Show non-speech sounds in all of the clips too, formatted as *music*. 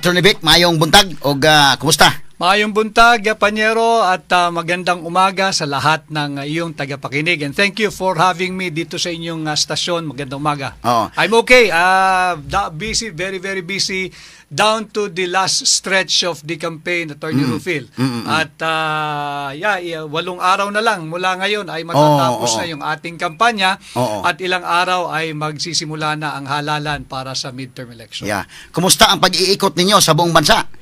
Attorney Vic, mayong buntag o ah, kumusta? Maayong buntag, Panyero, at ah, magandang umaga sa lahat ng ah, iyong tagapakinig. And thank you for having me dito sa inyong ah, stasyon. Magandang umaga. Oo. I'm okay. Uh, busy, very, very busy. Down to the last stretch of the campaign, Attorney Rufil. At ah, yeah, walong araw na lang mula ngayon ay matatapos Oo, oo. na yung ating kampanya. Oo. At ilang araw ay magsisimula na ang halalan para sa midterm election. Yeah. Kumusta ang pag-iikot ninyo sa buong bansa?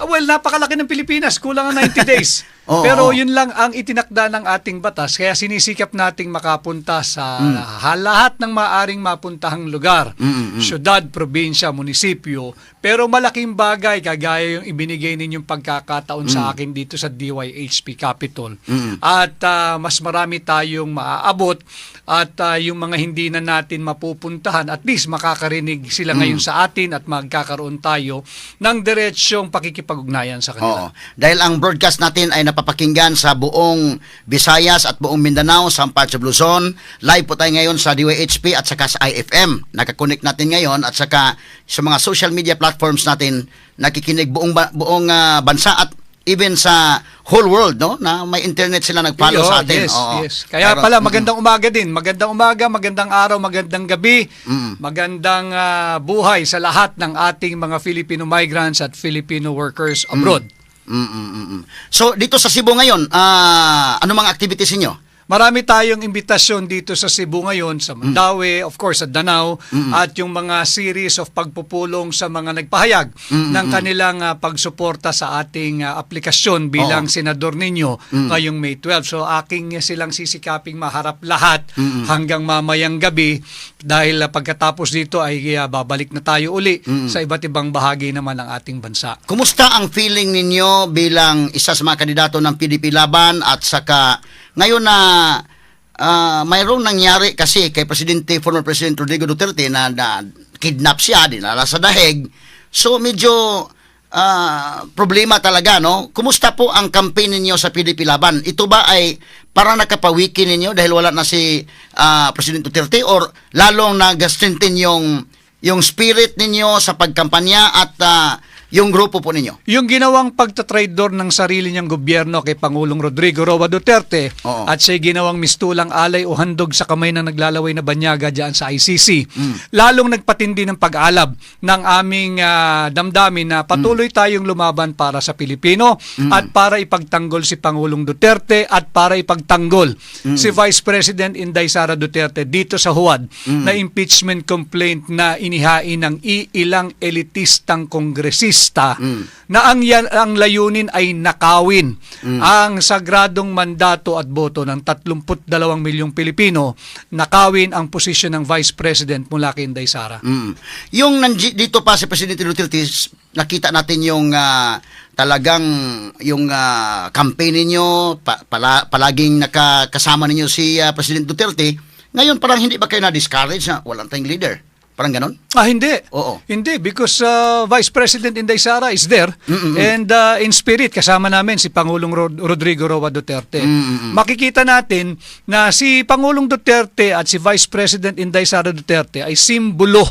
Ah, well, napakalaki ng Pilipinas. Kulang ang 90 days. *laughs* Oo, Pero oo. yun lang ang itinakda ng ating batas. Kaya sinisikap nating makapunta sa Mm. ha- lahat ng maaring mapuntahang lugar. Mm, Syudad, probinsya, munisipyo. Pero malaking bagay, kagaya yung ibinigay ninyong pagkakataon Mm. sa akin dito sa DYHP Capitol. At ah, mas marami tayong maaabot at ah, yung mga hindi na natin mapupuntahan, at least makakarinig sila Mm. ngayon sa atin at magkakaroon tayo ng diretsyong pakikipag-ugnayan sa kanila. Oo. Dahil ang broadcast natin ay napapakinggan sa buong Visayas at buong Mindanao, sa parts of Luzon. Live po tayo ngayon sa DWHP at saka sa IFM. Nakakonect natin ngayon at saka sa mga social media platforms natin nakikinig buong buong ah, bansa at even sa whole world no na may internet sila nag-follow Iyo, sa atin. Yes, Oo. yes. Kaya Pero, pala mm, magandang umaga din. Magandang umaga, magandang araw, magandang gabi. Mm. Magandang ah, buhay sa lahat ng ating mga Filipino migrants at Filipino workers abroad. Mm, mm, mm, mm. So dito sa Cebu ngayon, ah, ano mga activities niyo? Marami tayong imbitasyon dito sa Cebu ngayon, sa Mandaue, of course sa Danau, at yung mga series of pagpupulong sa mga nagpahayag ng kanilang ah, pagsuporta sa ating ah, aplikasyon bilang senador ninyo ngayong May 12. So aking silang sisikaping maharap lahat hanggang mamayang gabi dahil ah, pagkatapos dito ay ah, babalik na tayo uli sa iba't ibang bahagi naman ng ating bansa. Kumusta ang feeling ninyo bilang isa sa mga kandidato ng PDP Laban at saka ngayon na ah, mayroong nangyari kasi kay Presidente, former President Rodrigo Duterte na, na kidnap siya, dinala sa dahig. So medyo ah, problema talaga, no? Kumusta po ang campaign ninyo sa PDP Laban? Ito ba ay parang nakapawiki ninyo dahil wala na si ah, President Duterte or lalong nag-strengthen yung yung spirit ninyo sa pagkampanya at ah, yung grupo po ninyo? Yung ginawang pagtatraidor ng sarili niyang gobyerno kay Pangulong Rodrigo Roa Duterte Oo. at siya ginawang mistulang alay o handog sa kamay ng naglalaway na banyaga dyan sa ICC. Mm. Lalong nagpatindi ng pag-alab ng aming ah, damdamin na patuloy Mm. tayong lumaban para sa Pilipino at para ipagtanggol si Pangulong Duterte at para ipagtanggol Mm. si Vice President Inday Sara Duterte dito sa huwad Mm. na impeachment complaint na inihain ng iilang elitistang kongresista na ang, yan, ang layunin ay nakawin ang sagradong mandato at boto ng 32 milyong Pilipino, nakawin ang posisyon ng Vice President mula kay Inday Sara. Mm. Yung dito pa si Presidente Duterte, nakita natin yung ah, talagang yung ah, campaign ninyo, pa, pala, palaging nakakasama ninyo si ah, President Duterte. Ngayon parang hindi ba kayo na-discourage na walang tayong leader? Parang ganon? Ah, hindi. Oo. Hindi, because uh, Vice President Inday Sara is there and uh, in spirit kasama namin si Pangulong Rod- Rodrigo Roa Duterte. Makikita natin na si Pangulong Duterte at si Vice President Inday Sara Duterte ay simbolo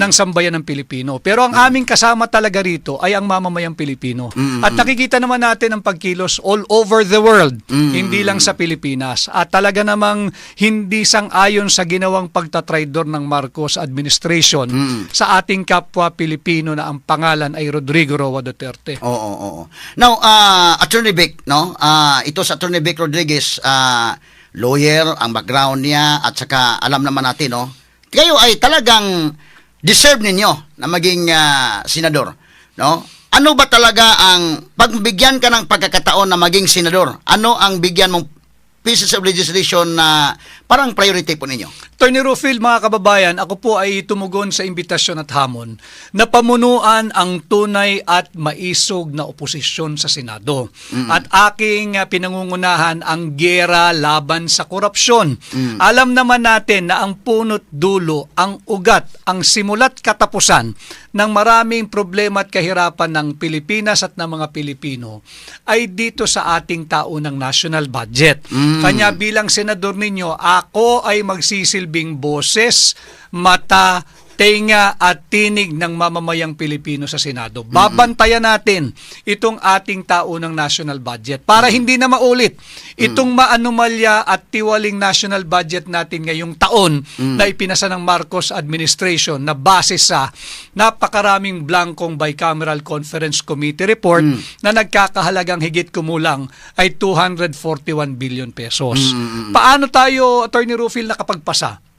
ng sambayan ng Pilipino. Pero ang aming kasama talaga rito ay ang mamamayang Pilipino. At nakikita naman natin ang pagkilos all over the world, hindi lang sa Pilipinas. At talaga namang hindi sang-ayon sa ginawang pagtatraidor ng Marcos administration sa ating kapwa Pilipino na ang pangalan ay Rodrigo Roa Duterte. Oo, oo, oo. Now, ah, Attorney Vic, no? Ah, ito sa Attorney Vic Rodriguez, ah, lawyer, ang background niya, at saka alam naman natin, no? Kayo ay talagang deserve ninyo na maging ah, senador, no? Ano ba talaga ang, pagbigyan ka ng pagkakataon na maging senador, ano ang bigyan mong pieces of legislation na parang priority po ninyo? Attorney Rufil, mga kababayan, ako po ay tumugon sa imbitasyon at hamon na pamunuan ang tunay at maisog na oposisyon sa Senado. At aking uh, pinangungunahan ang gera laban sa korupsyon. Alam naman natin na ang punot dulo, ang ugat, ang simulat katapusan ng maraming problema at kahirapan ng Pilipinas at ng mga Pilipino ay dito sa ating taunang national budget. Kanya bilang senador ninyo, ako ay magsisilbing boses, mata tenga at tinig ng mamamayang Pilipino sa Senado. Babantayan natin itong ating taunang national budget para hindi na maulit itong maanomalya at tiwaling national budget natin ngayong taon na ipinasa ng Marcos administration na base sa napakaraming blankong bicameral conference committee report na nagkakahalagang higit kumulang ay 241 billion pesos. Paano tayo, Attorney Rufil, nakapagpasa?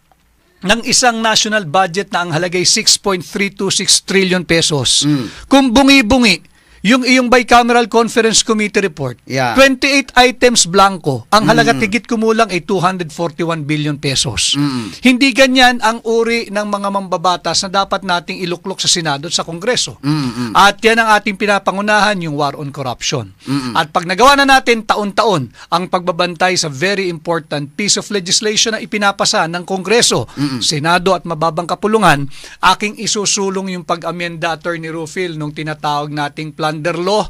Ng isang national budget na ang halagay 6.326 trillion pesos. Kung bungi-bungi yung iyong bicameral conference committee report, Yeah. 28 items blanco, ang halaga tigit kumulang ay 241 billion pesos. Hindi ganyan ang uri ng mga mambabatas na dapat nating iluklok sa Senado at sa Kongreso. At yan ang ating pinapangunahan, yung war on corruption. At pag nagawa na natin taon-taon ang pagbabantay sa very important piece of legislation na ipinapasa ng Kongreso, Senado at mababang kapulungan, aking isusulong yung pag-amenda Attorney Rufil nung tinatawag nating plunder law,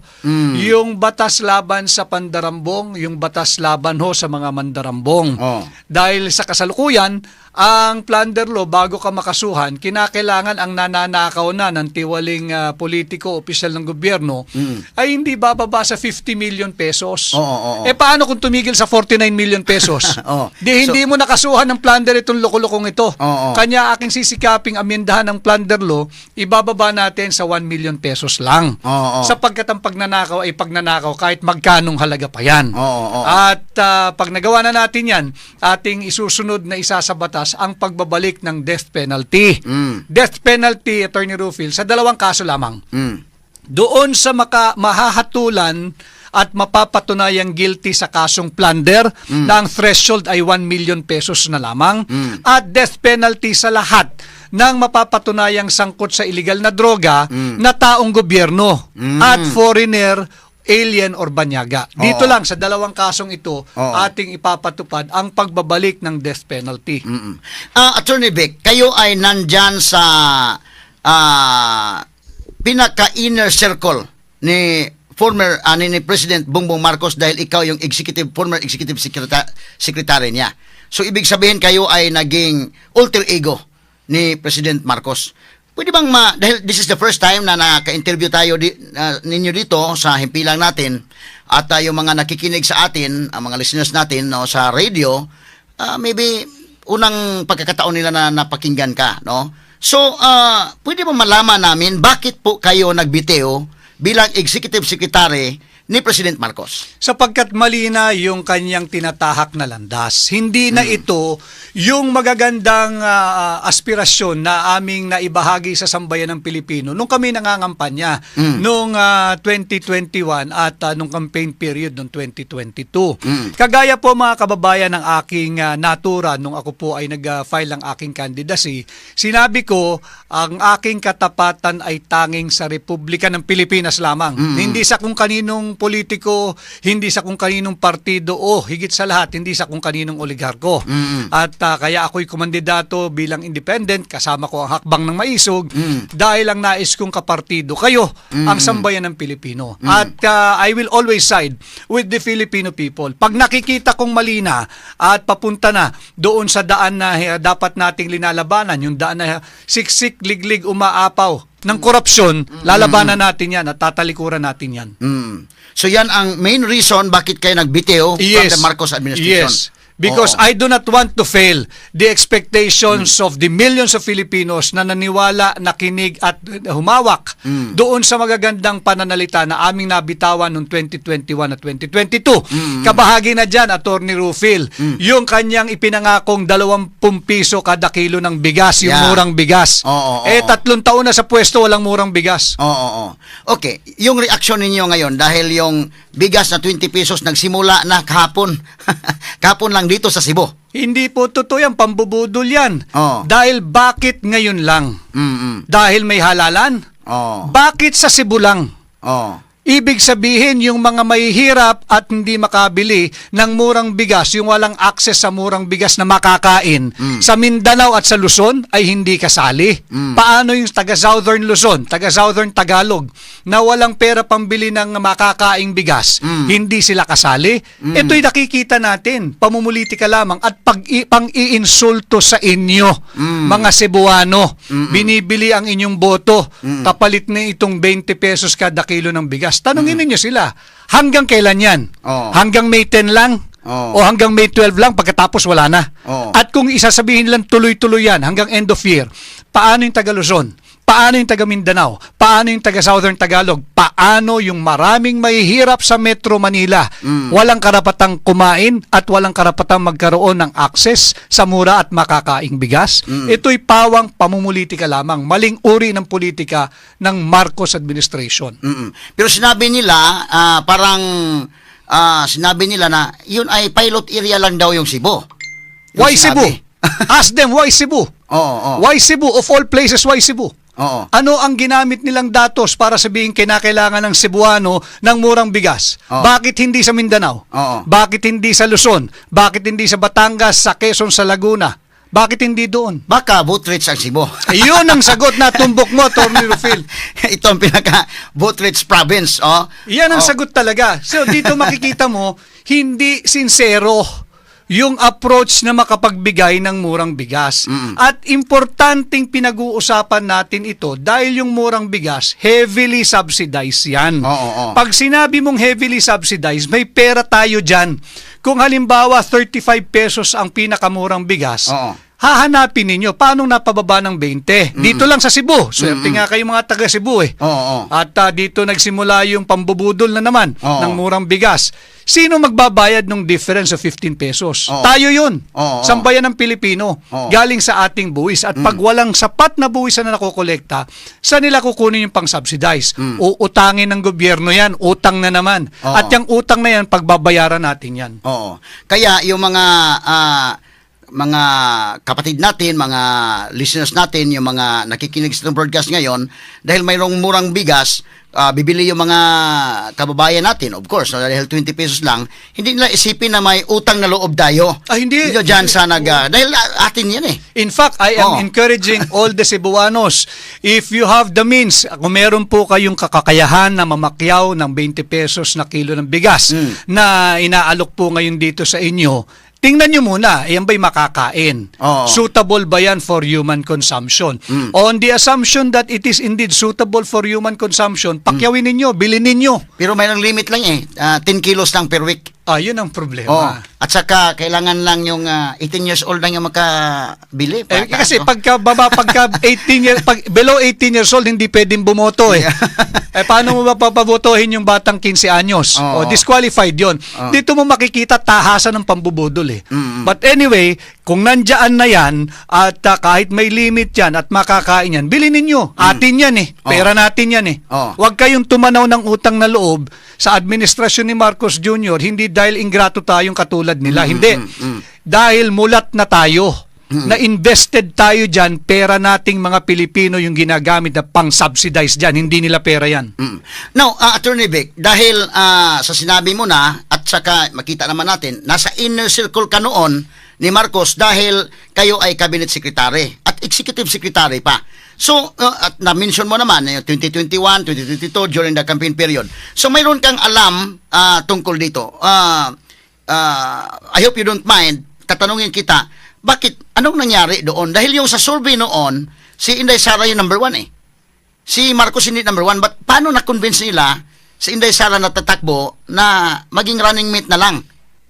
yung batas laban sa pandarambong, yung batas laban ho sa mga mandarambong. Oh. Dahil sa kasalukuyan, ang plunder law, bago ka makasuhan, kinakailangan ang nananakaw na ng tiwaling ah, politiko, opisyal ng gobyerno, ay hindi bababa sa 50 million pesos. Oo, oo, oo. Eh paano kung tumigil sa 49 million pesos? *laughs* Oo. Di hindi mo nakasuhan ng plunder itong loko-lokong ito. Oo. Kanya aking sisikaping amendahan ng plunder law, ibababa natin sa 1 million pesos lang. Oo. Sapagkat ang pagnanakaw ay pagnanakaw kahit magkanong halaga pa yan. Oo, oo. At ah, pag nagawa na natin yan, ating isusunod na isa sa batas ang pagbabalik ng death penalty. Mm. Death penalty, Attorney Rufil, sa dalawang kaso lamang. Mm. Doon sa maka, mahahatulan at mapapatunayang guilty sa kasong plunder na ang threshold ay 1 million pesos na lamang at death penalty sa lahat ng mapapatunayang sangkot sa illegal na droga na taong gobyerno at foreigner alien or banyaga. Dito Oo. lang sa dalawang kasong ito Oo. ating ipapatupad ang pagbabalik ng death penalty. Mm-mm. Ah, Attorney Vic, kayo ay nandyan sa ah, pinaka-inner circle ni former ah, ni, ni President Bongbong Marcos dahil ikaw yung executive former executive secretary, secretary niya. So ibig sabihin kayo ay naging alter ego ni President Marcos. Pwede bang ma dahil this is the first time na naka-interview tayo di, ah, ninyo dito sa himpilang natin at ah, yung mga nakikinig sa atin, ang mga listeners natin no sa radio, ah, maybe unang pagkakataon nila na napakinggan ka, no? So, ah, pwede ba malaman namin bakit po kayo nagbiteo bilang executive secretary ni President Marcos? sapagkat mali na yung kanyang tinatahak na landas. Hindi na ito yung magagandang ah, aspirasyon na aming naibahagi sa sambayan ng Pilipino nung kami nangangampanya nung ah, 2021 at ah, nung campaign period nung 2022. Kagaya po mga kababayan ng aking ah, natura nung ako po ay nag-file ng aking candidacy, sinabi ko ang aking katapatan ay tanging sa Republika ng Pilipinas lamang. Hindi sa kung kaninong politiko, hindi sa kung kaninong partido o higit sa lahat, hindi sa kung kaninong oligarko. At ah, kaya ako'y kumandidato bilang independent, kasama ko ang hakbang ng maisog, dahil ang nais kong kapartido, kayo, ang sambayan ng Pilipino. At ah, I will always side with the Filipino people. Pag nakikita kong mali na at papunta na doon sa daan na eh, dapat nating linalabanan, yung daan na siksik, liglig, umaapaw ng korupsyon, lalabanan natin yan at tatalikuran natin yan. Mm. So yan ang main reason bakit kayo nagbiteo from the Marcos administration. Yes. Because Oo. I do not want to fail the expectations of the millions of Filipinos na naniwala, nakinig at humawak Mm. doon sa magagandang pananalita na aming nabitawan noong 2021 at 2022. Mm. Kabahagi na dyan, Attorney Rufil, yung kanyang ipinangakong 20 piso kada kilo ng bigas, yung Yeah. murang bigas. Oo, oo, eh, tatlong taon na sa pwesto, walang murang bigas. Oo, oo. Okay, yung reaksyon ninyo ngayon dahil yung bigas na 20 pesos nagsimula na kahapon. *laughs* kahapon lang dito sa Cebu. Hindi po totoo yan, pambubudol yan. Oo. Dahil bakit ngayon lang? Mm. Dahil may halalan? Oh. Bakit sa Cebu lang? Oh. Ibig sabihin, yung mga mahihirap at hindi makabili ng murang bigas, yung walang access sa murang bigas na makakain, sa Mindanao at sa Luzon ay hindi kasali. Paano yung taga-Southern Luzon, taga-Southern Tagalog, na walang pera pambili ng makakaing bigas, hindi sila kasali? Ito'y nakikita natin, pamumulitika lamang at pag pang-iinsulto sa inyo, mga Cebuano. Binibili ang inyong boto, kapalit na itong 20 pesos kada kilo ng bigas. Tanungin ninyo sila, hanggang kailan yan? Oo. Hanggang May 10 lang? Oo. O hanggang May 12 lang pagkatapos wala na? Oo. At kung isasabihin lang tuloy-tuloy yan hanggang end of year, paano yung taga Luzon? Paano yung taga Mindanao? Paano yung taga Southern Tagalog? Paano yung maraming mahihirap sa Metro Manila? Walang karapatang kumain at walang karapatang magkaroon ng access sa mura at makakaing bigas? Ito'y pawang pamumulitika lamang, maling uri ng politika ng Marcos administration. Mm-mm. Pero sinabi nila, ah, parang ah, sinabi nila na yun ay pilot area lang daw yung Cebu. Yung Why Cebu? sinabi. *laughs* Ask them, why Cebu? Oo, oo. Why Cebu? Of all places, why Cebu? Oo. Ano ang ginamit nilang datos para sabihin kinakailangan ng Cebuano ng murang bigas? Oo. Bakit hindi sa Mindanao? Oo. Bakit hindi sa Luzon? Bakit hindi sa Batangas, sa Quezon, sa Laguna? Bakit hindi doon? Baka rich ang Cebu. Iyon ang sagot na tumbok mo, Tony Rufil. *laughs* Ito ang pinaka rich province, oh. Yan ang Oh. sagot talaga. So dito makikita mo, hindi sincero yung approach na makapagbigay ng murang bigas. At importanteng pinag-uusapan natin ito dahil yung murang bigas, heavily subsidized yan. Oo, oo. Pag sinabi mong heavily subsidized, may pera tayo dyan. Kung halimbawa 35 pesos ang pinakamurang bigas, Oo. Hahanapin ninyo paano napababa ng 20. Dito lang sa Cebu. Swerte nga kayo mga taga Cebu eh. Oo, oo. At ah, dito nagsimula yung pambubudol na naman Oo. ng murang bigas. Sino magbabayad ng difference of 15 pesos? Oo. Tayo yun. Oo. Sambayan ng Pilipino. Oo. Galing sa ating buwis. At pag walang sapat na buwis na nakokolekta, saan nila kukunin yung pang-subsidize? Uutangin ng gobyerno yan. Utang na naman. Oo. At yung utang na yan, pagbabayaran natin yan. Oo. Kaya yung mga ah, mga kapatid natin, mga listeners natin, yung mga nakikinig sa broadcast ngayon, dahil mayroong murang bigas, ah, bibili yung mga kababayan natin, of course, no, dahil 20 pesos lang, hindi nila isipin na may utang na loob tayo. Ah, hindi. Dito dyan sa nag... ah, dahil ah, atin yan eh. In fact, I am Oo. encouraging all the Cebuanos, if you have the means, kung meron po kayong kakakayahan na mamakyaw ng 20 pesos na kilo ng bigas Mm. na inaalok po ngayon dito sa inyo, tingnan nyo muna, yan ba'y makakain? Oo. Suitable ba yan for human consumption? On the assumption that it is indeed suitable for human consumption, pakyawin ninyo, bilhin ninyo. Pero mayroong limit lang eh. Ah, 10 kilos lang per week. Ah, yun ang problema. At saka, kailangan lang yung ah, 18 years old lang yung makabili. Eh, Pata, kasi no? pagka baba pagka *laughs* 18 years pag below 18 years old hindi pwedeng bumoto eh. eh paano mo ba papabotohin yung batang 15 anyos? Oo. O disqualified 'yon. Oo. Dito mo makikita tahasan ng pambubudol eh. Mm-mm. But anyway, kung nandiyan na 'yan at ah, kahit may limit 'yan at makakain 'yan, bilhin ninyo. Atin 'yan eh. Pera natin 'yan eh. Oo. Huwag kayong tumanaw ng utang na loob sa administrasyon ni Marcos Jr. hindi dahil ingrato tayong katulad nila, hindi. Dahil mulat na tayo. Na invested tayo dyan, pera nating mga Pilipino yung ginagamit na pang-subsidize dyan. Hindi nila pera yan. Mm. Now, uh, Attorney Vic, dahil ah, sa sinabi mo na at saka makita naman natin, nasa inner circle ka noon ni Marcos dahil kayo ay cabinet secretary at executive secretary pa. So, uh, at na-mention mo naman, eh, 2021, 2022, during the campaign period. So, mayroon kang alam ah, tungkol dito. Ah, ah, I hope you don't mind, katanungin kita, bakit, anong nangyari doon? Dahil yung sa survey noon, si Inday Sara yung number one eh si Marcos hindi number one, but paano na-convince nila si Inday Sara na tatakbo na maging running mate na lang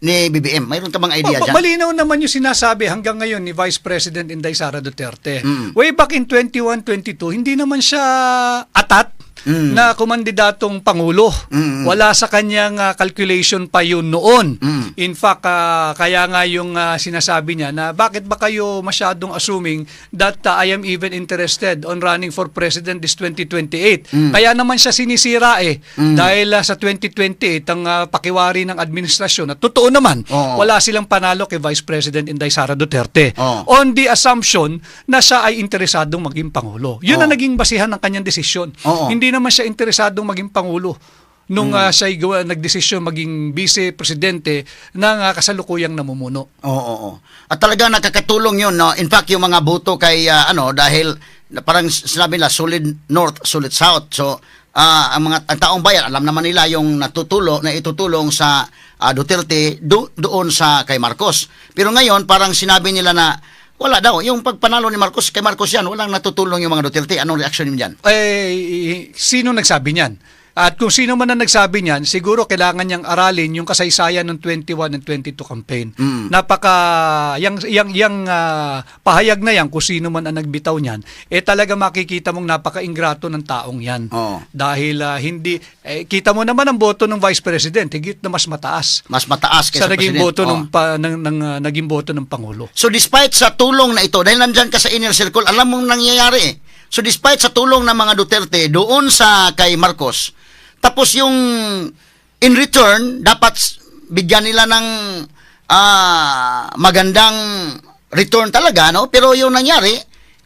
ni BBM? Mayroon ka bang idea Ma- dyan? malinaw naman yung sinasabi hanggang ngayon ni Vice President Inday Sara Duterte. Mm. Way back in 21-22, hindi naman siya atat Mm. na kumandidatong Pangulo. Mm. Wala sa kanyang ah, calculation pa yun noon. Mm. In fact, ah, kaya nga yung ah, sinasabi niya na bakit ba kayo masyadong assuming that ah, I am even interested on running for president this 2028. Mm. Kaya naman siya sinisira eh. Dahil ah, sa 2028, ang ah, pakiwari ng administrasyon, at totoo naman, Oo. wala silang panalo kay Vice President Inday Sara Duterte. Oo. On the assumption na siya ay interesadong maging Pangulo. Yun Oo. ang naging basihan ng kanyang desisyon. Oo. Hindi naman siya interesadong maging Pangulo. nung ah, siya'y gawa, nagdesisyon maging vice-presidente ng ah, kasalukuyang namumuno. Oo, oo, oo. At talaga nakakatulong yun, no? In fact, yung mga boto kay, ah, ano, dahil parang sinabi nila, solid north, solid south. So, ah, ang mga ang taong bayan, alam naman nila yung natutulong, na itutulong sa ah, Duterte do, doon sa kay Marcos. Pero ngayon, parang sinabi nila na, wala daw, yung pagpanalo ni Marcos, kay Marcos yan, walang natutulong yung mga Duterte. Anong reaction niyo dyan? Eh, sino nagsabi niyan? At kung sino man ang nagsabi niyan, siguro kailangan niyang aralin yung kasaysayan ng 21 and 22 campaign. Mm. Napaka yang yang yang ah, pahayag na yan kung sino man ang nagbitaw niyan, eh talaga makikita mong napaka-ingrato ng taong 'yan. Oo. Dahil ah, hindi eh, kita mo naman ang boto ng Vice President, higit na mas mataas Mas mataas sa kaysa naging President. boto ng, pa, ng, ng, ah, naging boto ng pangulo. So despite sa tulong na ito, dahil nandyan ka sa inner circle, alam mong nangyayari eh. So despite sa tulong ng mga Duterte doon sa kay Marcos, tapos yung in return, dapat bigyan nila ng ah, magandang return talaga, no? Pero yung nangyari,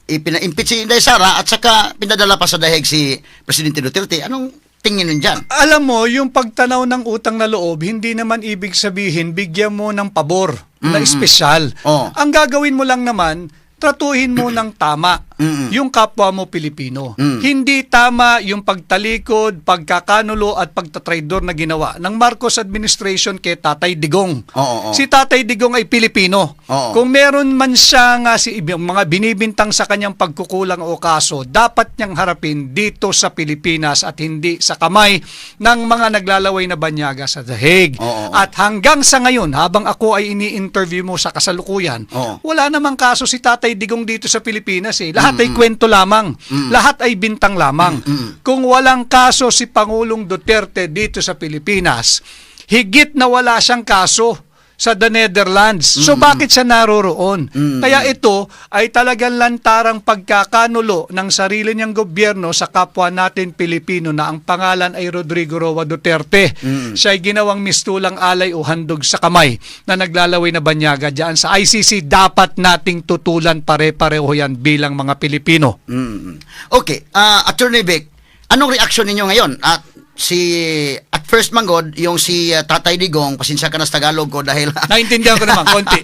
ipina-impeach si Inday Sara at saka pinadala pa sa dahig si Presidente Duterte. Anong tingin nun dyan? Alam mo, yung pagtanaw ng utang na loob, hindi naman ibig sabihin bigyan mo ng pabor na Mm-mm. espesyal. Oo. Ang gagawin mo lang naman, tratuhin mo *clears throat* ng tama Mm-mm. yung kapwa mo Pilipino. Mm. Hindi tama yung pagtalikod, pagkakanulo at pagtatraidor na ginawa ng Marcos administration kay Tatay Digong. Oo, oo. Si Tatay Digong ay Pilipino. Oo. Kung meron man siya nga si mga binibintang sa kanyang pagkukulang o kaso, dapat niyang harapin dito sa Pilipinas at hindi sa kamay ng mga naglalaway na banyaga sa The Hague. Oo, oo. At hanggang sa ngayon, habang ako ay ini-interview mo sa kasalukuyan, Oo. wala namang kaso si Tatay Digong dito sa Pilipinas eh. Lahat ay kwento lamang. Lahat ay bintang lamang. Kung walang kaso si Pangulong Duterte dito sa Pilipinas, higit na wala siyang kaso sa the Netherlands. So bakit siya naroroon? Kaya ito ay talagang lantarang pagkakanulo ng sarili niyang gobyerno sa kapwa natin Pilipino na ang pangalan ay Rodrigo Roa Duterte. Siya ay ginawang mistulang alay o handog sa kamay na naglalaway na banyaga diyan sa ICC. Dapat nating tutulan pare-pareho yan bilang mga Pilipino. Mm. Okay, ah Attorney Vic, anong reaction ninyo ngayon? At si at first manggod yung si ah, Tatay Digong, pasensya ka na sa Tagalog ko dahil *laughs* Naintindihan ko naman, konti.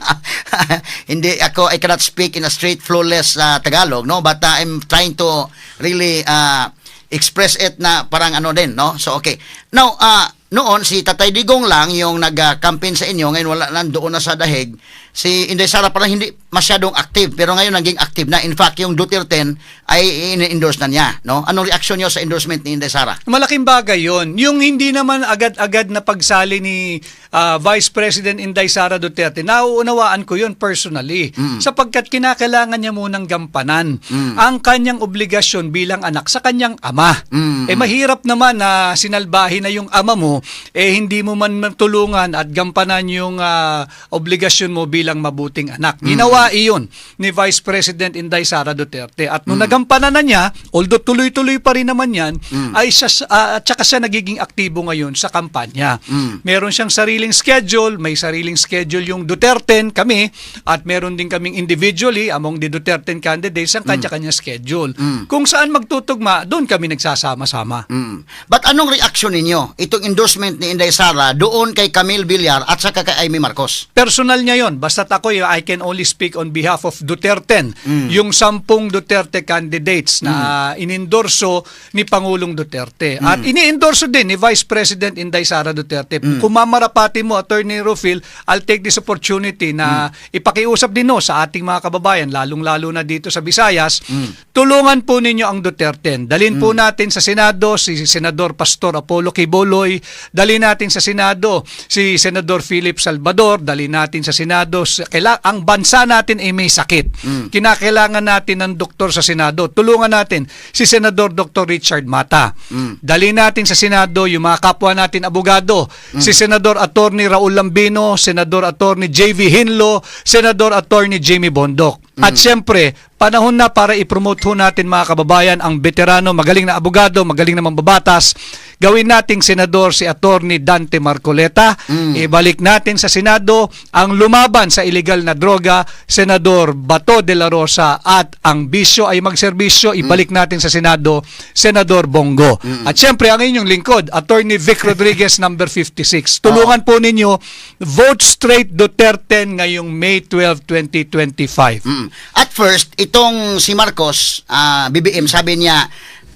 *laughs* hindi ako I cannot speak in a straight flawless ah, Tagalog, no? But ah, I'm trying to really ah, express it na parang ano din, no? So okay. Now, ah noon si Tatay Digong lang yung nag-campaign sa inyo, ngayon wala nandoon na sa dahig. Si Inday Sara parang hindi masyadong active, pero ngayon naging active na. In fact, yung Duterte ay in-endorse na niya, no? Anong reaction niyo sa endorsement ni Inday Sara? Malaking bagay yon. Yung hindi naman agad-agad na pagsali ni ah, Vice President Inday Sara Duterte, nauunawaan ko yon personally. Sapagkat kinakailangan niya munang gampanan ang kanyang obligasyon bilang anak sa kanyang ama. Mm. Eh mahirap naman na sinalbahin na yung ama mo, eh hindi mo man matulungan at gampanan yung ah, obligasyon mo bilang mabuting anak. Ginawa iyon ni Vice President Inday Sara Duterte. At nung nagampanan na niya, although tuloy-tuloy pa rin naman yan, ay siya, ah, at saka siya nagiging aktibo ngayon sa kampanya. Meron siyang sariling schedule, may sariling schedule yung Duterte, kami, at meron din kaming individually among the Duterte candidates ang kanya-kanya schedule. Kung saan magtutugma, doon kami nagsasama-sama. Mm. But anong reaction ninyo? Itong endorsement ni Inday Sara doon kay Camille Villar at saka kay Amy Marcos. personal niya yon. Basta't ako, I can only speak on behalf of Duterte. Yung sampung Duterte candidates na inendorso ni Pangulong Duterte. At iniendorso din ni Vice President Inday Sara Duterte. Kung mamarapati mo, Attorney Rufil, I'll take this opportunity na ipakiusap din no sa ating mga kababayan, lalong-lalo na dito sa Visayas, tulungan po ninyo ang Duterte. Dalin po natin sa Senado si Senador Pastor Apollo Quiboloy, dalin natin sa Senado si Senador Philip Salvador, dalin natin sa Senado sa- kaila, ang bansa natin ay may sakit. Kinakailangan natin ng doktor sa Senado. Tulungan natin si Senador Dr. Richard Mata. Dalin natin sa Senado yung mga kapwa natin abogado, si Senador Attorney Raul Lambino, Senador Attorney JV Hinlo, Senador Attorney Jamie Bondok. At siyempre, panahon na para i-promote ho natin mga kababayan ang veterano, magaling na abogado, magaling na mambabatas, gawin nating senador si Attorney Dante Marcoleta. Ibalik natin sa Senado ang lumaban sa illegal na droga, Senador Bato de la Rosa at ang bisyo ay magserbisyo, ibalik natin sa Senado, Senador Bongo. At syempre, ang inyong lingkod, Attorney Vic *laughs* Rodriguez, number 56. Tulungan po ninyo, vote straight Duterte ngayong May 12, 2025. Mm. At first, itong si Marcos, ah, BBM, sabi niya,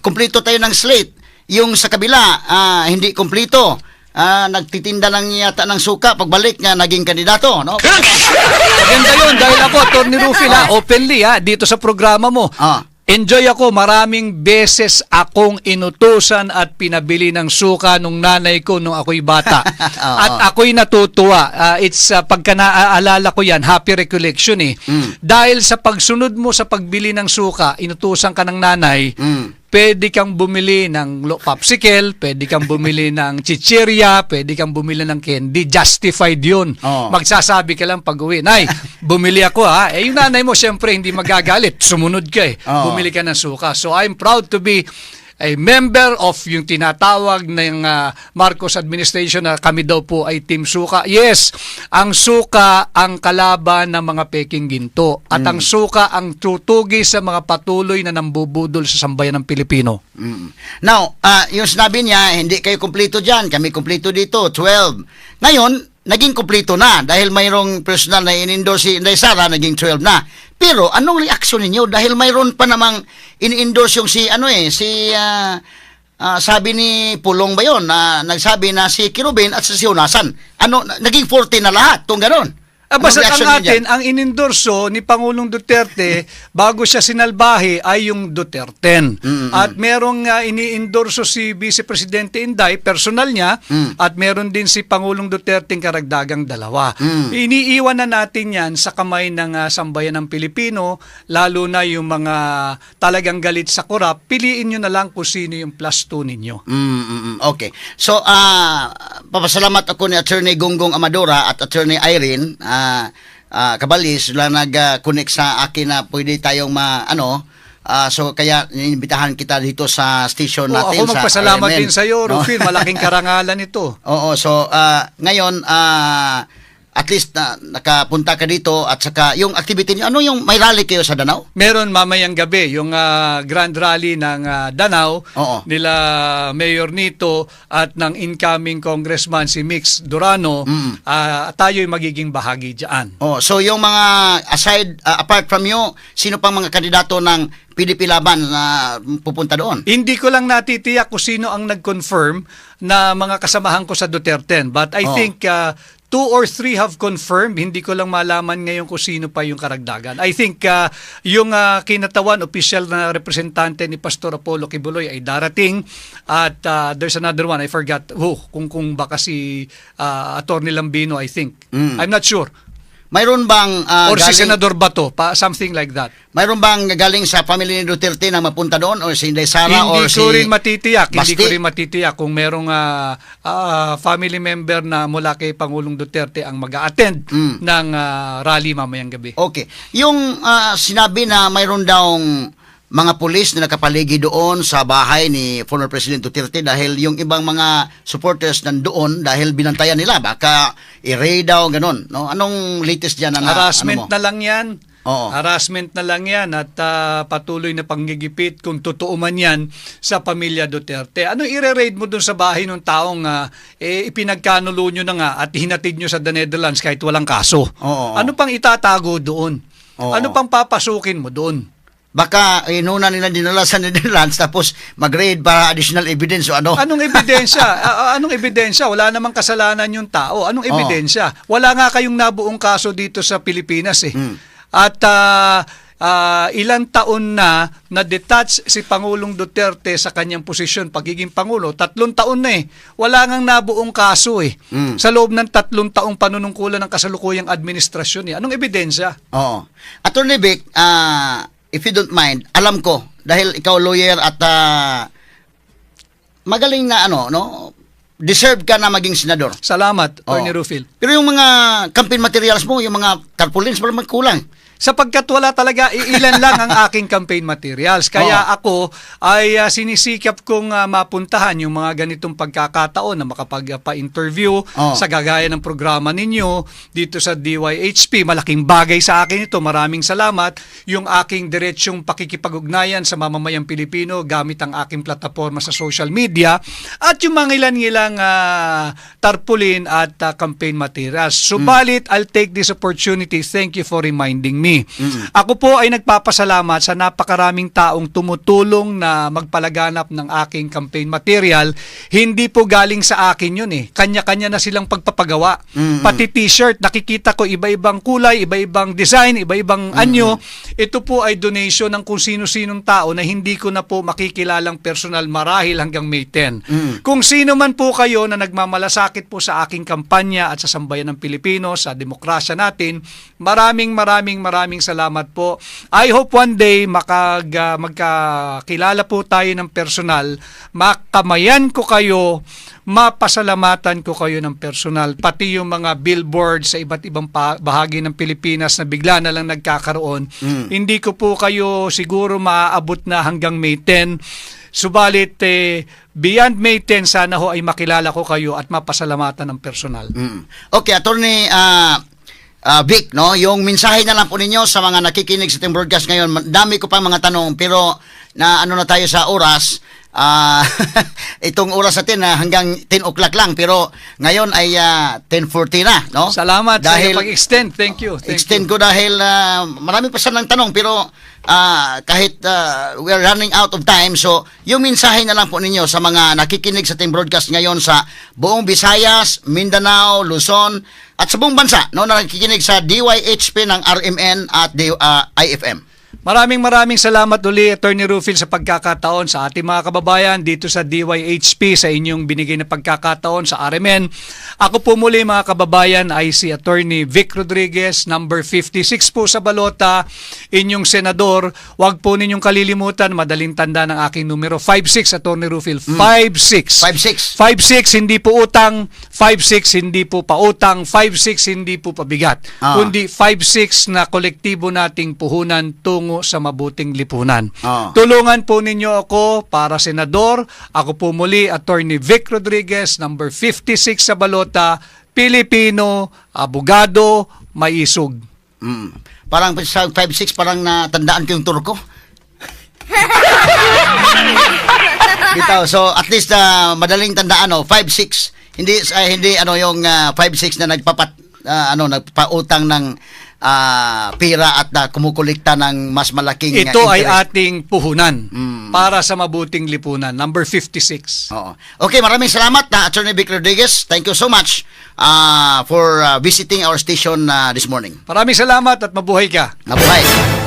kumpleto tayo ng slate. Yung sa kabila, ah, hindi kumpleto. Ah, nagtitinda lang yata ng suka pagbalik nga naging kandidato, no? *laughs* Maganda yun dahil ako, Attorney Rufil, ha, openly ha, dito sa programa mo. Ah. Enjoy ako, maraming beses akong inutusan at pinabili ng suka nung nanay ko nung ako'y bata. *laughs* At ako'y natutuwa. Ah, it's uh, pagka naaalala ko yan, happy recollection eh. Mm. Dahil sa pagsunod mo sa pagbili ng suka, inutusan ka ng nanay, Mm. Pwede kang bumili ng popsicle, pwede kang bumili *laughs* ng chichirya, pwede kang bumili ng candy. Justified yun. Oo. Magsasabi ka lang pag uwi, Nay, bumili ako ha. Eh yung nanay mo, syempre, hindi magagalit. Sumunod ka eh. Oo. Bumili ka ng suka. So I'm proud to be a member of yung tinatawag ng ah, Marcos administration na kami daw po ay Team Suka. Yes, ang suka ang kalaban ng mga peking ginto at ang suka ang tutugi sa mga patuloy na nambubudol sa sambayan ng Pilipino. Mm. Now, ah, yung sinabi niya, hindi kayo kumpleto dyan, kami kumpleto dito, 12. Ngayon, naging kumpleto na dahil mayroong personal na in-endorse si Inday Sara, naging 12 na. Pero anong reaction ninyo dahil mayroon pa namang in-endorse yung si ano eh, si ah, ah, sabi ni Pulong ba yun, na nagsabi na si Kirubin at si Unasan. Ano, na- naging 40 na lahat, tong ganon. Ah, basta ang atin, ang inendorso ni Pangulong Duterte *laughs* bago siya sinalbahe ay yung Duterten. At merong uh, iniendorso si Vice Presidente Inday, personal niya, Mm. at meron din si Pangulong Duterte karagdagang dalawa. Mm. Iniiwan na natin yan sa kamay ng uh, sambayan ng Pilipino, lalo na yung mga talagang galit sa korap, piliin nyo na lang kung sino yung plus two ninyo. Mm, mm, mm. Okay. So, ah papasalamat ako ni Attorney Gonggong Amadora at Attorney Irene ah ah, Cabalis na nag-connect sa akin na pwede tayong ma, ano, ah, so kaya inimbitahan kita dito sa station Oh, natin ako sa magpasalamat RMN. din sa iyo, No? Rufin. Malaking *laughs* karangalan ito. Oo, so ah, ngayon ah, at least na nakapunta ka dito at saka yung activity niyo, ano yung may rally kayo sa Danau? Meron mamayang gabi yung ah, grand rally ng ah, Danau Oo. nila Mayor Nito at ng incoming congressman si Mix Durano. Mm. Ah, tayo'y magiging bahagi diyan. Oh, so yung mga aside uh, apart from you, sino pang mga kandidato ng PDP Laban na pupunta doon? Hindi ko lang natitiyak kung sino ang nag-confirm na mga kasamahan ko sa Duterte. But I Oh. think ah, two or three have confirmed. Hindi ko lang malaman ngayon kung sino pa yung karagdagan. I think ah, yung ah, kinatawan, official na representante ni Pastor Apollo Kibuloy ay darating. At ah, there's another one, I forgot who, kung, kung baka si ah, Attorney Lambino, I think. Mm. I'm not sure. Mayroon bang ah, Or si galing, Senador Bato, pa, something like that. mayroon bang galing sa family ni Duterte na mapunta doon or si Inday Sara hindi or si ko rin matitiyak, hindi Basti? ko rin matitiyak kung merong ah, ah, family member na mula kay Pangulong Duterte ang mag-attend Mm. ng ah, rally mamayang gabi. Okay. Yung ah, sinabi na mayroon daw mga pulis na nakapaligi doon sa bahay ni former President Duterte dahil yung ibang mga supporters nandoon dahil binantayan nila baka i-raid daw ganun no anong latest diyan na Harassment ano mo? na lang yan. Oo. Harassment na lang yan at ah, patuloy na panggigipit kung totoo man yan sa pamilya Duterte. Ano i-raid mo dun sa bahay ng taong ah, eh, ipinagkanulo nyo na nga at hinatid nyo sa The Netherlands kahit walang kaso? Oo. Ano pang itatago doon? Oo. Ano pang papasukin mo doon? Baka inuna nila dinala sa Netherlands tapos mag-raid para additional evidence o ano. Anong ebidensya? *laughs* A- anong ebidensya? Wala namang kasalanan yung tao. Anong ebidensya? Wala nga kayong nabuong kaso dito sa Pilipinas eh. Mm. At ah, ah, ilang taon na na-detach si Pangulong Duterte sa kanyang posisyon pagiging Pangulo. Tatlong taon na eh. Wala ngang nabuong kaso eh. Mm. Sa loob ng tatlong taong panunungkulan ng kasalukuyang administrasyon eh. Anong ebidensya? Oo. Attorney Vic, ah, if you don't mind, alam ko dahil ikaw lawyer at ah, magaling na ano, no? Deserve ka na maging senador. Salamat. Attorney Rufil. Pero yung mga campaign materials mo, yung mga tarpaulins, parang magkulang. Sapagkat wala talaga iilan *laughs* lang ang aking campaign materials. Kaya Oo. ako ay ah, sinisikap kong ah, mapuntahan yung mga ganitong pagkakataon na makapagpa-interview Oo. sa gagaya ng programa ninyo dito sa DYHP. Malaking bagay sa akin ito. Maraming salamat. Yung aking diretsyong pakikipag-ugnayan sa mamamayang Pilipino gamit ang aking plataforma sa social media at yung mga ilan-ilang ah, tarpaulin at ah, campaign materials. Subalit, I'll take this opportunity. Thank you for reminding me. Ako po ay nagpapasalamat sa napakaraming taong tumutulong na magpalaganap ng aking campaign material. Hindi po galing sa akin yun eh. Kanya-kanya na silang pagpapagawa. Pati t-shirt, nakikita ko iba-ibang kulay, iba-ibang design, iba-ibang anyo. Ito po ay donation ng kung sino-sinong tao na hindi ko na po makikilalang personal marahil hanggang May 10. Kung sino man po kayo na nagmamalasakit po sa aking kampanya at sa sambayan ng Pilipino, sa demokrasya natin, maraming maraming maraming salamat po. I hope one day makag, ah, magkakilala po tayo ng personal, makamayan ko kayo, mapasalamatan ko kayo ng personal, pati yung mga billboard sa iba't ibang bahagi ng Pilipinas na bigla na lang nagkakaroon. Hindi ko po kayo siguro maaabot na hanggang May 10. Subalit, eh, beyond May 10, sana ho ay makilala ko kayo at mapasalamatan ng personal. Mm. Okay, attorney ah ah, Vic, no, yung mensahe na lang po ninyo sa mga nakikinig sa ating broadcast ngayon. Dami ko pa mga tanong pero na ano na tayo sa oras. Ah, *laughs* itong oras natin na hanggang 10 o'clock lang pero ngayon ay ah, 10:40 na, no? Salamat dahil sa pag-extend. Thank you. Thank extend you. ko dahil ah, marami pa sanang tanong pero ah, kahit ah, we are running out of time so yung mensahe na lang po ninyo sa mga nakikinig sa ating broadcast ngayon sa buong Visayas, Mindanao, Luzon at sa buong bansa no na nakikinig sa DYHP ng RMN at D- ah, IFM. Maraming maraming salamat uli, Attorney Rufil, sa pagkakataon sa ating mga kababayan dito sa DYHP sa inyong binigay na pagkakataon sa RMN. Ako po muli mga kababayan ay si Attorney Vic Rodriguez, number 56 po sa balota, inyong senador. Huwag po ninyong kalilimutan, madaling tanda ng aking numero, 56, Attorney Rufil, 56. 56. 5-6 hindi po utang, 5-6 hindi po pautang, 5-6 hindi po pabigat, Ah. kundi 5-6 na kolektibo nating puhunan tungo sa mabuting lipunan. Ah. Tulungan po ninyo ako para senador. Ako po muli, Attorney Vic Rodriguez, number 56 sa balota, Pilipino, abogado, maisog. Mm. Parang sa 56 parang natandaan ko yung tour ko. Bitaw, *laughs* so at least ah, madaling tandaan no, 5-6. Hindi ah, hindi ano yung ah, 5-6 na nagpapat ah, ano nagpautang ng ah, pira at ah, kumukolekta ng mas malaking ah, Ito ay interest. ating puhunan Mm. para sa mabuting lipunan, number 56. Oo. Okay, maraming salamat na Attorney Vic Rodriguez. Thank you so much ah, for ah, visiting our station ah, this morning. Maraming salamat at mabuhay ka. Mabuhay.